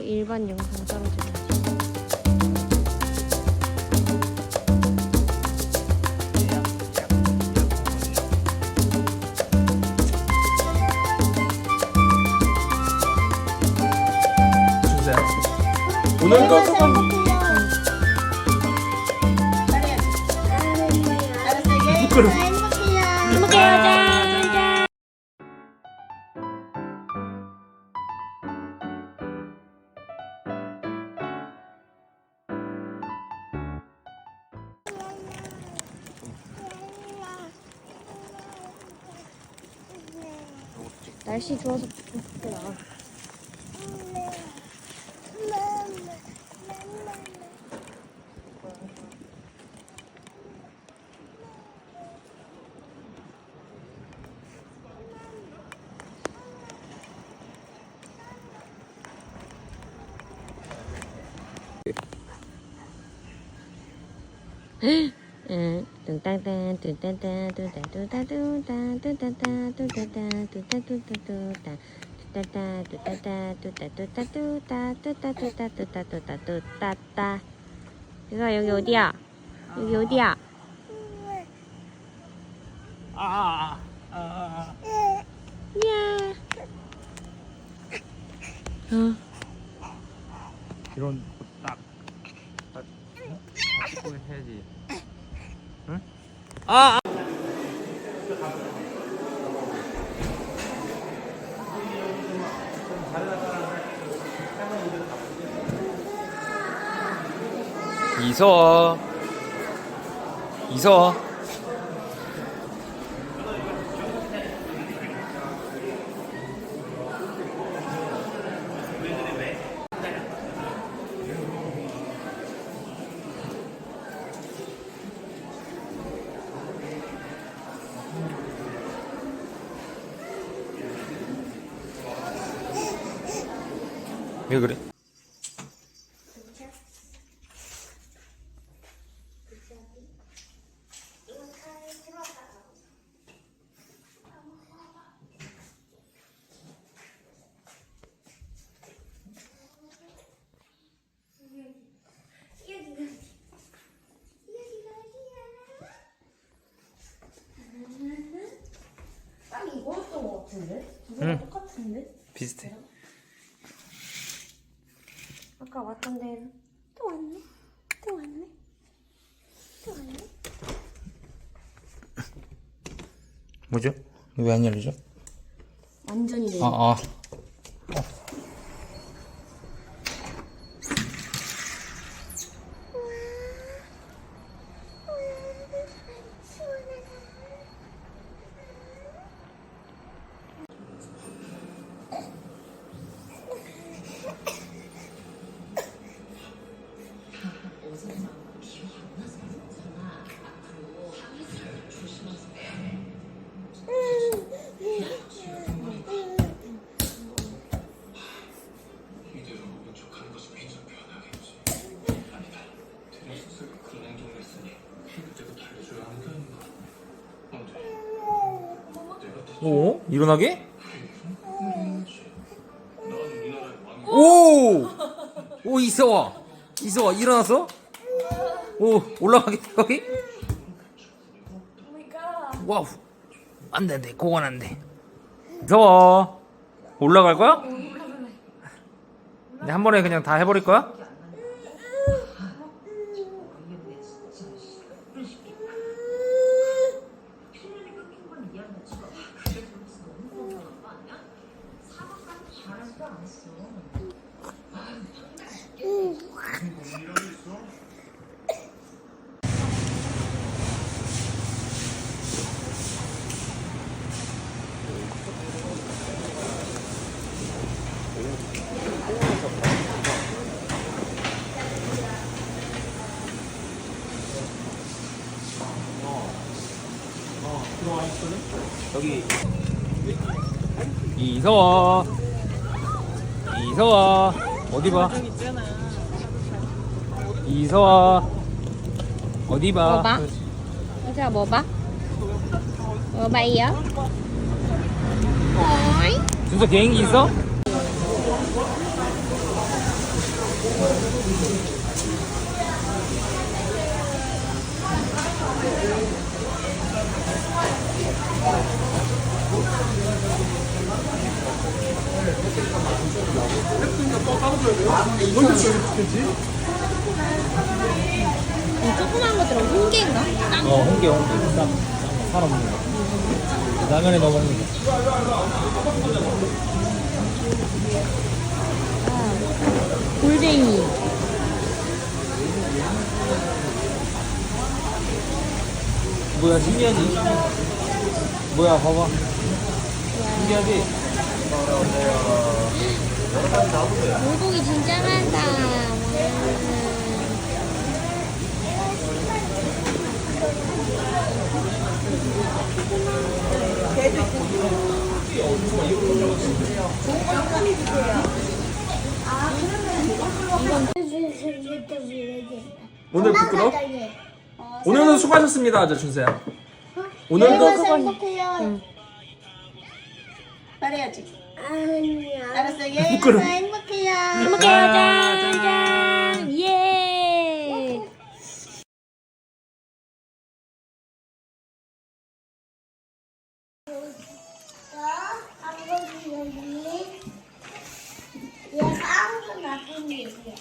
일반 영상 떨어지네. 주세요. 오늘도 소감 부끄러워. 행복해요. 짠. 날씨 좋아서 밖에 나가. 에 뚱땅땅 뚱땅땅 뚱땅 뚱땅 뚱땅땅 뚱땅땅 뚱땅 뚜따따 뚜따따 뚜따뚜따 뚜따 뚜따뚜따 뚜따뚜따 뚜따따 이거 여기 어디야? 여기 어디야? 아, 아, 야. 어. 이런 딱, 딱, 딱 해야지. 응? 아, 아. 이서 이서 왜 그래? 같은데? 응. 똑같은데? 비슷해. 아까 왔던 데는 또 왔네? 또 왔네? 또 왔네? 뭐죠? 왜 안 열리죠? 완전히 내 아, 아. 오? 일어나게? 오! 오, 이서와. 이서와, 일어났어? 오, 올라가게, 여기? 와우. 안 돼, 안 돼. 그건 안 돼. 이서와. 올라갈 거야? 네, 한 번에 그냥 다 해버릴 거야? 여기 이서와 이서와 어디 봐 이서아 어디 봐 먹어봐. 이서아 봐? 먹어봐요. 뭐 뭐 어이. 개인기 있어? 이 조그만 것들은 홍게인가? 땅. 어, 홍게, 홍게. 쌈, 쌈, 살 없는 거. 라면에 넣어 먹는 거. 아, 골뱅이. 뭐야, 신기하지? 뭐야, 봐봐. 신기하지? 물고기 진짜 많다. 와. 오늘 부끄러? 오늘도 수고하셨습니다, 아저 준서야. 오늘도 행복해요. 말해야지. 알았어. 예. 부끄러워. 행복해요. 행복해요. 짠, 짠. 예. 얘가 아무도 나쁜 얘기야.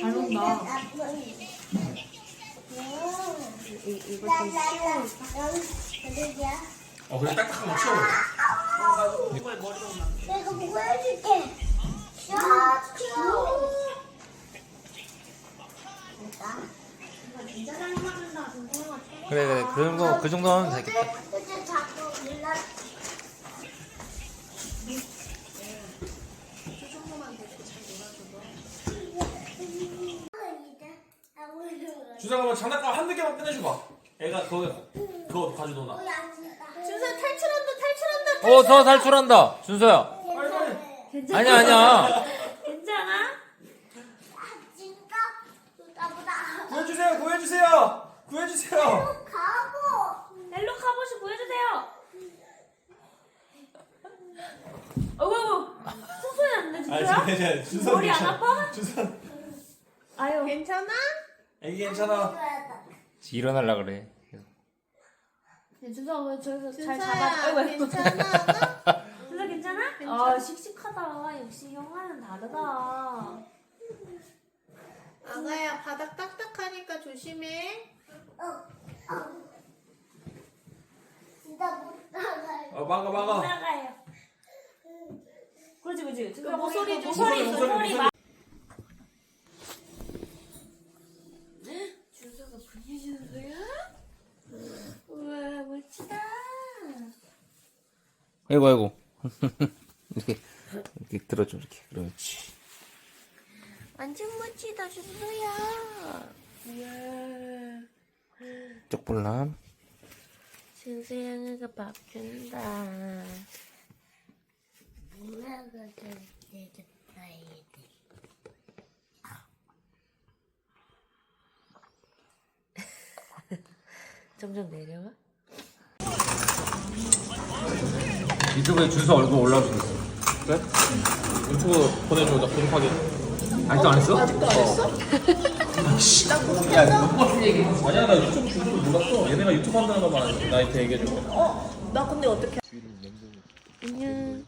잘 논다. 이거 좀 쉬워. 어 그래 딱딱한 거 치워버려. 내가. 샤큐. 그래 그래 그 정도 그 정도 하면 되겠다. 준서가 뭐 장난감 한두 개만 꺼내줘봐. 애가 거기 그거 가져놓나. 준서 탈출한다. 탈출한다. 어더 탈출한다 준서야 아니야 아니야 괜찮아? 진짜 나보다 구해주세요, 구해주세요, 구해주세요. 가보. 헬로 카봇이 보여주세요. 어머, 소소리 안 내, 아, 진짜야? 준서 머리 안 아파? 준서, 아유, 괜찮아? 애기 괜찮아. 일어날라 그래 준서 왜 저기서 잘. 잡아? 아이고, 아이고. 괜찮아? 준서 괜찮아? 아, 씩씩하다. 역시 형아는 다르다. 아가야 바닥 딱딱하니까 조심해. 진짜 못 나가요. 어 막아 막아. 나가요. 그렇지, 그렇지. 준서 그 모서리 모서리. 모서리, 모서리, 모서리. 아이고 아이고 이렇게 이렇게 들어줘 이렇게 그렇지 완전 멋지다, 준서야. 우와. 쪽불남 준서 형아가 밥 준다. 누나가 내줬다 이제. 점점 내려와? 유튜브에 준서 얼굴 올라올 수 있어 그래? 유튜브 보내줘, 나 구독하게. 아직도 안 했어? 아직도 안 했어? 아니야, 나 유튜브 줄 몰랐어. 얘네가 유튜브 한다는 것만 나한테 얘기해줘. 어? 나 근데 어떻게? 안녕.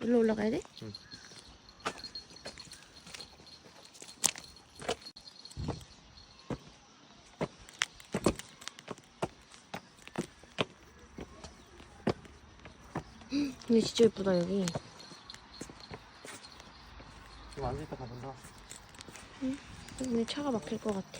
일로 올라가야 돼? 근데 진짜 예쁘다 여기. 좀 앉아있다 가본다. 응? 오늘 차가 막힐 것 같아.